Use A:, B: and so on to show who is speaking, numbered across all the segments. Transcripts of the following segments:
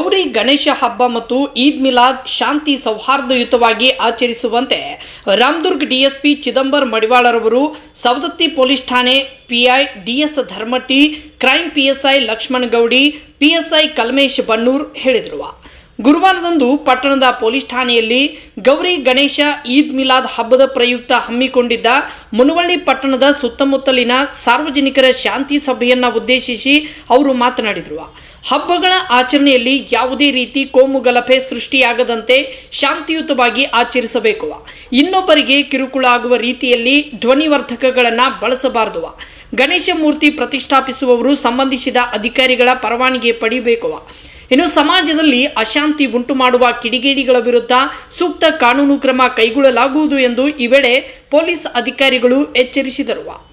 A: ಗೌರಿ ಗಣೇಶ ಹಬ್ಬ ಮತ್ತು ಈದ್ ಮಿಲಾದ್ ಶಾಂತಿ ಸೌಹಾರ್ದಯುತವಾಗಿ ಆಚರಿಸುವಂತೆ ರಾಮದುರ್ಗ್ ಡಿಎಸ್ಪಿ ಚಿದಂಬರ್ ಮಡಿವಾಳರವರು ಸವದತ್ತಿ ಪೊಲೀಸ್ ಠಾಣೆ PI DS Dharmatti crime PSI Laxman Goudi, PSI Kalmesh Bannur ಹೇಳಿದರು. ಗುರುವಾರದಂದು ಪಟ್ಟಣದ ಪೊಲೀಸ್ ಠಾಣೆಯಲ್ಲಿ ಗೌರಿ ಗಣೇಶ ಈದ್ ಮಿಲಾದ್ ಹಬ್ಬದ ಪ್ರಯುಕ್ತ ಹಮ್ಮಿಕೊಂಡಿದ್ದ ಮುನವಳ್ಳಿ ಪಟ್ಟಣದ ಸುತ್ತಮುತ್ತಲಿನ ಸಾರ್ವಜನಿಕರ ಶಾಂತಿ ಸಭೆಯನ್ನ ಉದ್ದೇಶಿಸಿ ಅವರು ಮಾತನಾಡಿದರು. ಹಬ್ಬಗಳ ಆಚರಣೆಯಲ್ಲಿ ಯಾವುದೇ ರೀತಿ ಕೋಮು ಗಲಭೆ ಸೃಷ್ಟಿಯಾಗದಂತೆ ಶಾಂತಿಯುತವಾಗಿ ಆಚರಿಸಬೇಕು. ಇನ್ನೊಬ್ಬರಿಗೆ ಕಿರುಕುಳ ಆಗುವ ರೀತಿಯಲ್ಲಿ ಧ್ವನಿವರ್ಧಕಗಳನ್ನು ಬಳಸಬಾರದು. ಗಣೇಶ ಮೂರ್ತಿ ಪ್ರತಿಷ್ಠಾಪಿಸುವವರು ಸಂಬಂಧಿಸಿದ ಅಧಿಕಾರಿಗಳ ಪರವಾನಗಿ ಪಡೆಯಬೇಕು ಇನ್ನು ಸಮಾಜದಲ್ಲಿ ಅಶಾಂತಿ ಉಂಟು ಮಾಡುವ ಕಿಡಿಗೇಡಿಗಳ ವಿರುದ್ಧ ಸೂಕ್ತ ಕಾನೂನು ಕ್ರಮ ಕೈಗೊಳ್ಳಲಾಗುವುದು ಎಂದು ಈ ವೇಳೆ ಪೊಲೀಸ್ ಅಧಿಕಾರಿಗಳು ಎಚ್ಚರಿಸಿದರು.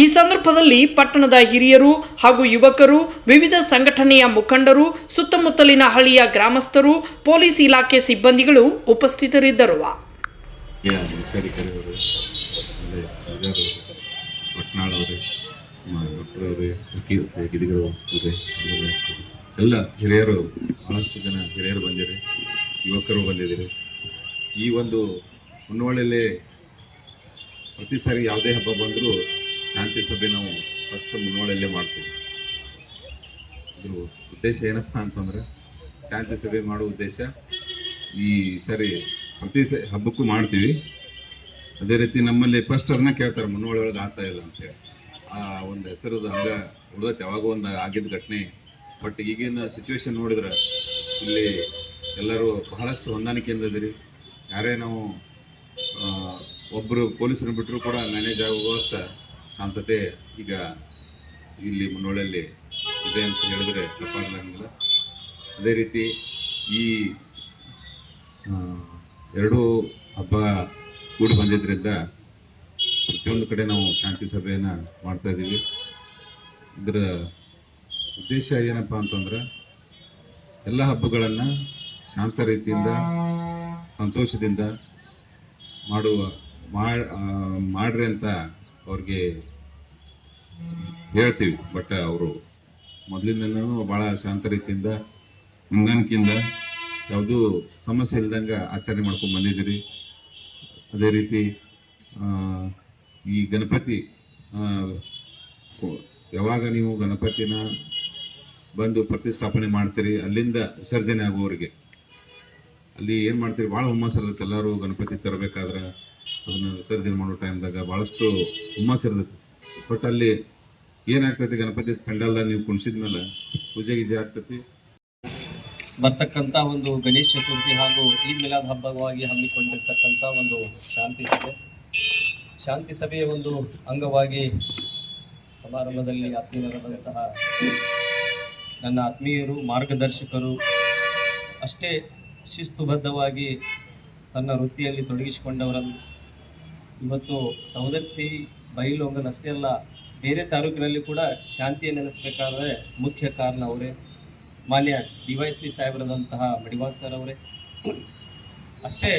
A: ಈ ಸಂದರ್ಭದಲ್ಲಿ ಪಟ್ಟಣದ ಹಿರಿಯರು ಹಾಗೂ ಯುವಕರು, ವಿವಿಧ ಸಂಘಟನೆಯ ಮುಖಂಡರು, ಸುತ್ತಮುತ್ತಲಿನ ಹಳ್ಳಿಯ ಗ್ರಾಮಸ್ಥರು, ಪೊಲೀಸ್ ಇಲಾಖೆ ಸಿಬ್ಬಂದಿಗಳು ಉಪಸ್ಥಿತರಿದ್ದರು.
B: ಎಲ್ಲ ಹಿರಿಯರು, ಬಹಳಷ್ಟು ಜನ ಹಿರಿಯರು ಬಂದಿದೆ, ಯುವಕರು ಬಂದಿದ್ದೀರಿ. ಈ ಒಂದು ಹೊನ್ನವಳ್ಳಿಯಲ್ಲಿ ಪ್ರತಿ ಸಾರಿ ಯಾವುದೇ ಹಬ್ಬ ಬಂದರೂ ಶಾಂತಿ ಸಭೆ ನಾವು ಫಸ್ಟ್ ಮುನ್ನೋಳಲ್ಲೇ ಮಾಡ್ತೀವಿ. ಇದ್ರ ಉದ್ದೇಶ ಏನಪ್ಪ ಅಂತಂದರೆ ಶಾಂತಿ ಸಭೆ ಮಾಡೋ ಉದ್ದೇಶ ಈ ಸರಿ ಪ್ರತಿ ಸ ಹಬ್ಬಕ್ಕೂ ಮಾಡ್ತೀವಿ. ಅದೇ ರೀತಿ ನಮ್ಮಲ್ಲಿ ಫಸ್ಟ್ ಅವ್ರನ್ನ ಕೇಳ್ತಾರೆ ಮುನ್ನೋಳೊಳಗೆ ಆಗ್ತಾ ಇಲ್ಲ ಅಂತೇಳಿ ಆ ಒಂದು ಹೆಸರು ಹಂಗೆ ಉಳಿದೈತೆ, ಯಾವಾಗೋ ಒಂದು ಆಗಿದ್ದ ಘಟನೆ. ಬಟ್ ಈಗಿನ ಸಿಚುವೇಶನ್ ನೋಡಿದ್ರೆ ಇಲ್ಲಿ ಎಲ್ಲರೂ ಬಹಳಷ್ಟು ಹೊಂದಾಣಿಕೆಯಿಂದ ಇದ್ದೀರಿ. ಯಾರೇ ನಾವು ಒಬ್ಬರು ಪೊಲೀಸರು ಬಿಟ್ಟರು ಕೂಡ ಮ್ಯಾನೇಜ್ ಆಗುವಷ್ಟ ಶಾಂತತೆ ಈಗ ಇಲ್ಲಿ ಮುನ್ನೋಳಲ್ಲಿ ಇದೆ ಅಂತ ಹೇಳಿದ್ರೆ ತಪ್ಪಾಗಲಾಗಿಲ್ಲ ಅದೇ ರೀತಿ ಈ ಎರಡೂ ಹಬ್ಬ ಕೂಡಿ ಬಂದಿದ್ದರಿಂದ ಪ್ರತಿಯೊಂದು ಕಡೆ ನಾವು ಶಾಂತಿ ಸಭೆಯನ್ನು ಮಾಡ್ತಾ ಇದ್ದೀವಿ. ಇದರ ಉದ್ದೇಶ ಏನಪ್ಪ ಅಂತಂದ್ರೆ ಎಲ್ಲ ಹಬ್ಬಗಳನ್ನು ಶಾಂತ ರೀತಿಯಿಂದ, ಸಂತೋಷದಿಂದ ಮಾಡುವ ಮಾಡ್ರಿ ಅಂತ ಅವ್ರಿಗೆ ಹೇಳ್ತೀವಿ, ಬಟ್ ಅವರು ಮೊದಲಿಂದನೂ ಭಾಳ ಶಾಂತ ರೀತಿಯಿಂದ ಹೊಂದಾಣಿಕೆಯಿಂದ ಯಾವುದೂ ಸಮಸ್ಯೆ ಇಲ್ದಂಗೆ ಆಚರಣೆ ಮಾಡ್ಕೊಂಡು ಬಂದಿದ್ದೀರಿ. ಅದೇ ರೀತಿ ಈ ಗಣಪತಿ ಯಾವಾಗ ನೀವು ಗಣಪತಿನ ಬಂದು ಪ್ರತಿಷ್ಠಾಪನೆ ಮಾಡ್ತೀರಿ, ಅಲ್ಲಿಂದ ವಿಸರ್ಜನೆ ಆಗುವವರಿಗೆ? ಅಲ್ಲಿ ಏನು ಮಾಡ್ತೀರಿ? ಭಾಳ ಹುಮ್ಮಸ್ ಇರುತ್ತೆ ಎಲ್ಲರೂ ಗಣಪತಿ ತರಬೇಕಾದ್ರೆ. ಅದನ್ನು ವಿಸರ್ಜನೆ ಮಾಡೋ ಟೈಮ್ದಾಗ ಭಾಳಷ್ಟು ಹುಮ್ಮಸ್ ಇರ್ತೈತಿ ಬಟ್ ಅಲ್ಲಿ ಏನಾಗ್ತೈತಿ ಗಣಪತಿ ಕಂಡಲ್ಲ ನೀವು ಕುಣಿಸಿದ್ಮೇಲೆ ಪೂಜೆ ಗೀಜೆ ಆಗ್ತೈತಿ?
C: ಬರ್ತಕ್ಕಂಥ ಒಂದು ಗಣೇಶ ಚತುರ್ಥಿ ಹಾಗೂ ಈ ಮಿಲಾದ್ ಹಬ್ಬವಾಗಿ ಹಮ್ಮಿಕೊಂಡಿರ್ತಕ್ಕಂಥ ಒಂದು ಶಾಂತಿ ಸಭೆ. ಶಾಂತಿ ಸಭೆಯ ಒಂದು ಅಂಗವಾಗಿ ಸಮಾರಂಭದಲ್ಲಿ ಆಸೀನರಾದಂತಹ ನನ್ನ ಆತ್ಮೀಯರು, ಮಾರ್ಗದರ್ಶಕರು, ಅಷ್ಟೇ ಶಿಸ್ತುಬದ್ಧವಾಗಿ ತನ್ನ ವೃತ್ತಿಯಲ್ಲಿ ತೊಡಗಿಸಿಕೊಂಡವರನ್ನು ಇವತ್ತು ಸವದತ್ತಿ ಬೈಲೊಂಗಲ್ ಅಷ್ಟೇ ಅಲ್ಲ, ಬೇರೆ ತಾಲೂಕಿನಲ್ಲಿ ಕೂಡ ಶಾಂತಿಯನ್ನು ನೆನೆಸಬೇಕಾದ್ರೆ ಮುಖ್ಯ ಕಾರಣ ಅವರೇ. ಮಾನ್ಯ ಡಿ ವೈ ಪಿ ಸಾಹೇಬರಾದಂತಹ ಮಡಿವಾಸ್ ಸರ್ ಅವರೇ. ಅಷ್ಟೇ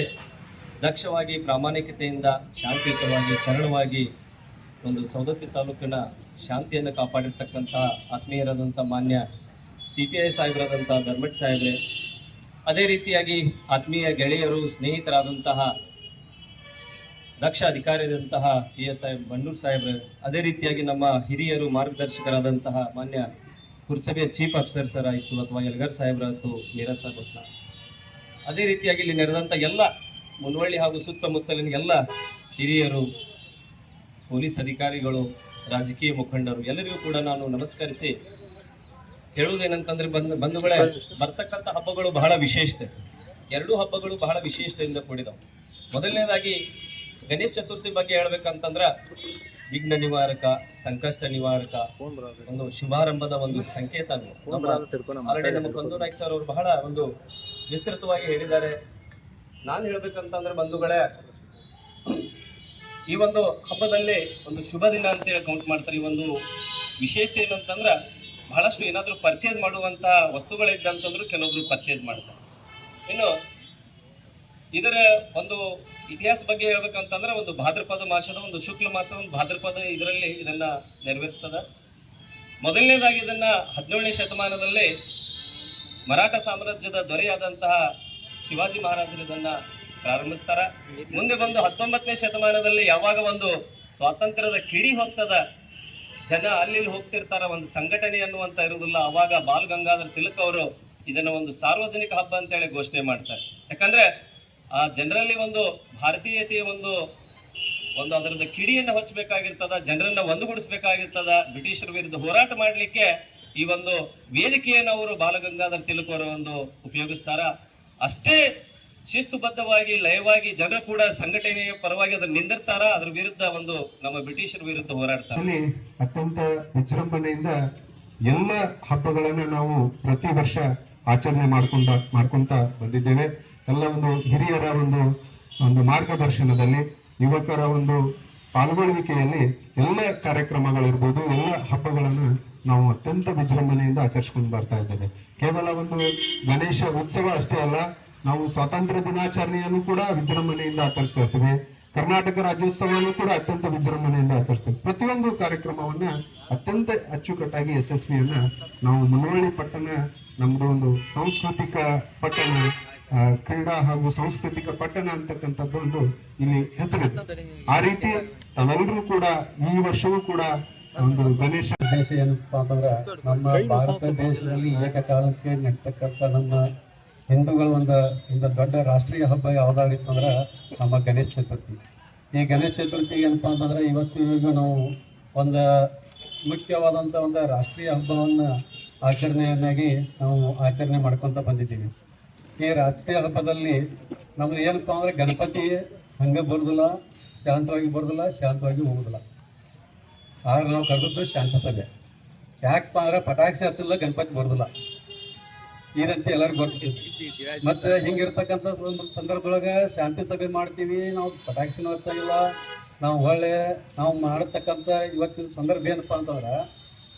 C: ದಕ್ಷವಾಗಿ, ಪ್ರಾಮಾಣಿಕತೆಯಿಂದ, ಶಾಂತಿಯುತವಾಗಿ, ಸರಳವಾಗಿ ಒಂದು ಸವದತ್ತಿ ತಾಲೂಕಿನ ಶಾಂತಿಯನ್ನು ಕಾಪಾಡಿರ್ತಕ್ಕಂತಹ ಆತ್ಮೀಯರಾದಂಥ ಮಾನ್ಯ ಸಿ ಪಿ ಐ ಸಾಹೇಬರಾದಂಥ ಧರ್ಮಠ್ ಸಾಹೇಬ್ರೆ. ಅದೇ ರೀತಿಯಾಗಿ ಆತ್ಮೀಯ ಗೆಳೆಯರು, ಸ್ನೇಹಿತರಾದಂತಹ ದಕ್ಷ ಅಧಿಕಾರಿಯಾದಂತಹ ಪಿ ಎಸ್ ಐ ಬಂಡೂರ್ ಸಾಹೇಬ್ರೆ, ಅದೇ ರೀತಿಯಾಗಿ ನಮ್ಮ ಹಿರಿಯರು ಮಾರ್ಗದರ್ಶಕರಾದಂತಹ ಮಾನ್ಯ ಪುರಸಭೆಯ ಚೀಫ್ ಆಫೀಸರ್ ಸರ್ ಆಯಿತು ಅಥವಾ ಎಲ್ಗರ್ ಸಾಹೇಬ್ರಾಯ್ತು ಮೀರಾ ಸಾಹೇಬ್ ಅಂತ ಅದೇ ರೀತಿಯಾಗಿ ಇಲ್ಲಿ ನೆರೆದಂಥ ಎಲ್ಲ ಮುನ್ವಳ್ಳಿ ಹಾಗೂ ಸುತ್ತಮುತ್ತಲಿನ ಎಲ್ಲ ಹಿರಿಯರು, ಪೊಲೀಸ್ ಅಧಿಕಾರಿಗಳು, ರಾಜಕೀಯ ಮುಖಂಡರು, ಎಲ್ಲರಿಗೂ ಕೂಡ ನಾನು ನಮಸ್ಕರಿಸಿ ಹೇಳುವುದೇನಂತಂದ್ರೆ ಬಂದ, ಬಂಧುಗಳೇ, ಬರ್ತಕ್ಕಂಥ ಹಬ್ಬಗಳು ಬಹಳ ವಿಶೇಷತೆ. ಎರಡೂ ಹಬ್ಬಗಳು ಬಹಳ ವಿಶೇಷತೆಯಿಂದ ಕೂಡಿದವು. ಮೊದಲನೇದಾಗಿ ಗಣೇಶ ಚತುರ್ಥಿ ಬಗ್ಗೆ ಹೇಳ್ಬೇಕಂತಂದ್ರ ವಿಘ್ನ ನಿವಾರಕ ಸಂಕಷ್ಟ ನಿವಾರಕ ಒಂದು ಶುಭಾರಂಭದ ಒಂದು ಸಂಕೇತ ನಾಯ್ಕ ಸರ್ ಅವರು ಬಹಳ ಒಂದು ವಿಸ್ತೃತವಾಗಿ ಹೇಳಿದ್ದಾರೆ. ನಾನು ಹೇಳ್ಬೇಕಂತಂದ್ರೆ ಬಂಧುಗಳೇ ಈ ಒಂದು ಹಬ್ಬದಲ್ಲಿ ಒಂದು ಶುಭ ದಿನ ಅಂತೇಳಿ ಕೌಂಟ್ ಮಾಡ್ತಾರೆ. ಈ ಒಂದು ವಿಶೇಷತೆ ಏನಂತಂದ್ರೆ ಬಹಳಷ್ಟು ಏನಾದರೂ ಪರ್ಚೇಸ್ ಮಾಡುವಂತ ವಸ್ತುಗಳಿದ್ದಂತಂದ್ರೂ ಕೆಲವೊಬ್ರು ಪರ್ಚೇಸ್ ಮಾಡ್ತಾರೆ. ಇನ್ನು ಇದರ ಒಂದು ಇತಿಹಾಸ ಬಗ್ಗೆ ಹೇಳ್ಬೇಕಂತಂದ್ರೆ ಒಂದು ಭಾದ್ರಪದ ಮಾಸದ ಒಂದು ಶುಕ್ಲ ಮಾಸದ ಒಂದು ಭಾದ್ರಪದ ಇದರಲ್ಲಿ ಇದನ್ನ ನೆರವೇರಿಸ್ತದ. ಮೊದಲನೇದಾಗಿ ಇದನ್ನ ಹದಿನೇಳನೇ ಶತಮಾನದಲ್ಲಿ ಮರಾಠ ಸಾಮ್ರಾಜ್ಯದ ದೊರೆಯಾದಂತಹ ಶಿವಾಜಿ ಮಹಾರಾಜರು ಇದನ್ನ ಪ್ರಾರಂಭಿಸ್ತಾರ. ಮುಂದೆ ಬಂದು ಹತ್ತೊಂಬತ್ತನೇ ಶತಮಾನದಲ್ಲಿ ಯಾವಾಗ ಒಂದು ಸ್ವಾತಂತ್ರ್ಯದ ಕಿಡಿ ಹೋಗ್ತದ, ಜನ ಅಲ್ಲಿ ಹೋಗ್ತಿರ್ತಾರ, ಒಂದು ಸಂಘಟನೆ ಅನ್ನುವಂತ ಇರುವುದಿಲ್ಲ, ಅವಾಗ ಬಾಲ್ ಗಂಗಾಧರ್ ತಿಲಕ್ ಅವರು ಇದನ್ನ ಒಂದು ಸಾರ್ವಜನಿಕ ಹಬ್ಬ ಅಂತೇಳಿ ಘೋಷಣೆ ಮಾಡ್ತಾರೆ. ಯಾಕಂದ್ರೆ ಆ ಜನರಲ್ಲಿ ಒಂದು ಭಾರತೀಯತೆಯ ಒಂದು ಒಂದು ಅದರದ ಕಿಡಿಯನ್ನು ಹೊಚ್ಚಬೇಕಾಗಿರ್ತದ, ಜನರನ್ನ ಒಂದುಗೂಡಿಸ್ಬೇಕಾಗಿರ್ತದ, ಬ್ರಿಟಿಷರ ವಿರುದ್ಧ ಹೋರಾಟ ಮಾಡಲಿಕ್ಕೆ ಈ ಒಂದು ವೇದಿಕೆಯನ್ನು ಅವರು ಬಾಲಗಂಗಾಧರ್ ತಿಲಕ್ ಅವರ ಒಂದು ಉಪಯೋಗಿಸ್ತಾರ. ಅಷ್ಟೇ ಶಿಸ್ತುಬದ್ಧವಾಗಿ, ಲಯವಾಗಿ ಜನ ಕೂಡ ಸಂಘಟನೆಯ ಪರವಾಗಿ ಅದನ್ನ ನಿಂದಿರ್ತಾರ. ಅದ್ರ ವಿರುದ್ಧ ಒಂದು ನಮ್ಮ ಬ್ರಿಟಿಷರ ವಿರುದ್ಧ ಹೋರಾಡ್ತಾರೆ.
D: ಅತ್ಯಂತ ವಿಜೃಂಭಣೆಯಿಂದ ಎಲ್ಲ ಹಬ್ಬಗಳನ್ನು ನಾವು ಪ್ರತಿ ವರ್ಷ ಆಚರಣೆ ಮಾಡ್ಕೊಂಡ, ಮಾಡ್ಕೊಂತ ಬಂದಿದ್ದೇವೆ. ಎಲ್ಲ ಒಂದು ಹಿರಿಯರ ಒಂದು ಒಂದು ಮಾರ್ಗದರ್ಶನದಲ್ಲಿ ಯುವಕರ ಒಂದು ಪಾಲ್ಗೊಳ್ಳುವಿಕೆಯಲ್ಲಿ ಎಲ್ಲ ಕಾರ್ಯಕ್ರಮಗಳಿರ್ಬೋದು, ಎಲ್ಲ ಹಬ್ಬಗಳನ್ನು ನಾವು ಅತ್ಯಂತ ವಿಜೃಂಭಣೆಯಿಂದ ಆಚರಿಸ್ಕೊಂಡು ಬರ್ತಾ ಇದ್ದೇವೆ. ಕೇವಲ ಒಂದು ಗಣೇಶ ಉತ್ಸವ ಅಷ್ಟೇ ಅಲ್ಲ, ನಾವು ಸ್ವಾತಂತ್ರ್ಯ ದಿನಾಚರಣೆಯನ್ನು ಕೂಡ ವಿಜೃಂಭಣೆಯಿಂದ ಆಚರಿಸ್ತಾ ಇರ್ತೀವಿ. ಕರ್ನಾಟಕ ರಾಜ್ಯೋತ್ಸವವನ್ನು ಕೂಡ ಅತ್ಯಂತ ವಿಜೃಂಭಣೆಯಿಂದ ಆಚರಿಸ್ತೇವೆ. ಪ್ರತಿಯೊಂದು ಕಾರ್ಯಕ್ರಮವನ್ನ ಅತ್ಯಂತ ಅಚ್ಚುಕಟ್ಟಾಗಿ ಯಶಸ್ವಿಯನ್ನ ನಾವು ಮುನ್ನವಳ್ಳಿ ಪಟ್ಟಣ, ನಮ್ದು ಒಂದು ಸಾಂಸ್ಕೃತಿಕ ಪಟ್ಟಣ ಕ್ರೀಡಾ ಹಾಗೂ ಸಾಂಸ್ಕೃತಿಕ ಪಟ್ಟಣ ಅಂತಕ್ಕಂಥದ್ದು ಒಂದು ಇಲ್ಲಿ ಹೆಸರು. ಆ ರೀತಿ ತಾವೆಲ್ಲರೂ ಕೂಡ ಈ ವರ್ಷವೂ ಕೂಡ ಒಂದು ಗಣೇಶ
E: ದೇಶ ಏನಪ್ಪ ಅಂತಂದ್ರೆ ನಮ್ಮ ಭಾರತ ದೇಶದಲ್ಲಿ ಏಕಕಾಲಕ್ಕೆ ನಡ್ತಕ್ಕಂಥ ನಮ್ಮ ಹಿಂದೂಗಳ ಒಂದು ಒಂದು ದೊಡ್ಡ ರಾಷ್ಟ್ರೀಯ ಹಬ್ಬ ಯಾವ್ದಾಗಿತ್ತು ಅಂದ್ರೆ ನಮ್ಮ ಗಣೇಶ ಚತುರ್ಥಿ. ಈ ಗಣೇಶ ಚತುರ್ಥಿ ಏನಪ್ಪ ಅಂತಂದ್ರೆ ಇವತ್ತು ಈಗ ನಾವು ಒಂದು ಮುಖ್ಯವಾದಂಥ ಒಂದು ರಾಷ್ಟ್ರೀಯ ಹಬ್ಬವನ್ನು ಆಚರಣೆಯನ್ನಾಗಿ ನಾವು ಆಚರಣೆ ಮಾಡ್ಕೊತ ಬಂದಿದ್ದೀವಿ. ಈ ರಾಜಕೀಯ ಹಬ್ಬದಲ್ಲಿ ನಮ್ದು ಏನಪ್ಪ ಅಂದ್ರೆ ಗಣಪತಿ ಹಂಗೆ ಬರೋದಿಲ್ಲ, ಶಾಂತವಾಗಿ ಬರೋದಿಲ್ಲ, ಶಾಂತವಾಗಿ ಹೋಗೋದಿಲ್ಲ. ಆದ್ರೆ ನಾವು ಕರೆದದ್ದು ಶಾಂತ ಸಭೆ. ಯಾಕಪ್ಪ ಅಂದ್ರೆ ಪಟಾಕ್ಷಿ ಹಚ್ಚಿಲ್ಲ ಗಣಪತಿ ಬರೋದಿಲ್ಲ. ರೀತಿ ಎಲ್ಲರಿಗೂ ಬರ್ತೀವಿ ಮತ್ತೆ ಹಿಂಗಿರ್ತಕ್ಕಂಥ ಸಂದರ್ಭದೊಳಗೆ ಶಾಂತಿ ಸಭೆ ಮಾಡ್ತೀವಿ, ನಾವು ಪಟಾಕ್ಷಿನೂ ಹಚ್ಚಂಗಿಲ್ಲ. ನಾವು ಒಳ್ಳೆ, ನಾವು ಮಾಡತಕ್ಕಂಥ ಇವತ್ತಿನ ಸಂದರ್ಭ ಏನಪ್ಪ ಅಂತಂದ್ರೆ,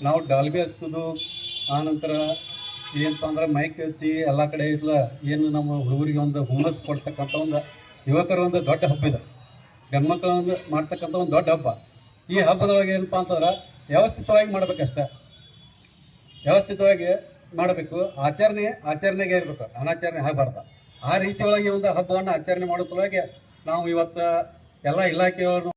E: ನಾವು ಡಾಲ್ಬಿ ಹಚ್ಚೋದು ಆನಂತರ ಏನಪ್ಪ ಅಂದ್ರೆ ಮೈಕ್ ಹಚ್ಚಿ ಎಲ್ಲ ಕಡೆ ಇಲ್ಲ ಏನು ನಮ್ಮ ಹುಡುಗರಿಗೆ ಒಂದು ಹುಮ್ಮಸ್ ಕೊಡ್ತಕ್ಕಂಥ ಒಂದು ಯುವಕರ ಒಂದು ದೊಡ್ಡ ಹಬ್ಬ ಇದೆ. ಗಂಡ್ಮಕ್ಳ ಒಂದು ಮಾಡ್ತಕ್ಕಂಥ ಒಂದು ದೊಡ್ಡ ಹಬ್ಬ. ಈ ಹಬ್ಬದೊಳಗೆ ಏನಪ್ಪ ಅಂತಂದ್ರೆ ವ್ಯವಸ್ಥಿತವಾಗಿ ಮಾಡ್ಬೇಕಷ್ಟೆ. ವ್ಯವಸ್ಥಿತವಾಗಿ ಮಾಡಬೇಕು. ಆಚರಣೆ, ಆಚರಣೆಗೆ ಇರಬೇಕು. ಅನಾಚರಣೆ ಆಗಬಾರ್ದು. ಆ ರೀತಿಯೊಳಗೆ ಒಂದು ಹಬ್ಬವನ್ನು ಆಚರಣೆ ಮಾಡೋದ್ರೊಳಗೆ ನಾವು ಇವತ್ತು ಎಲ್ಲ ಇಲಾಖೆಯವರು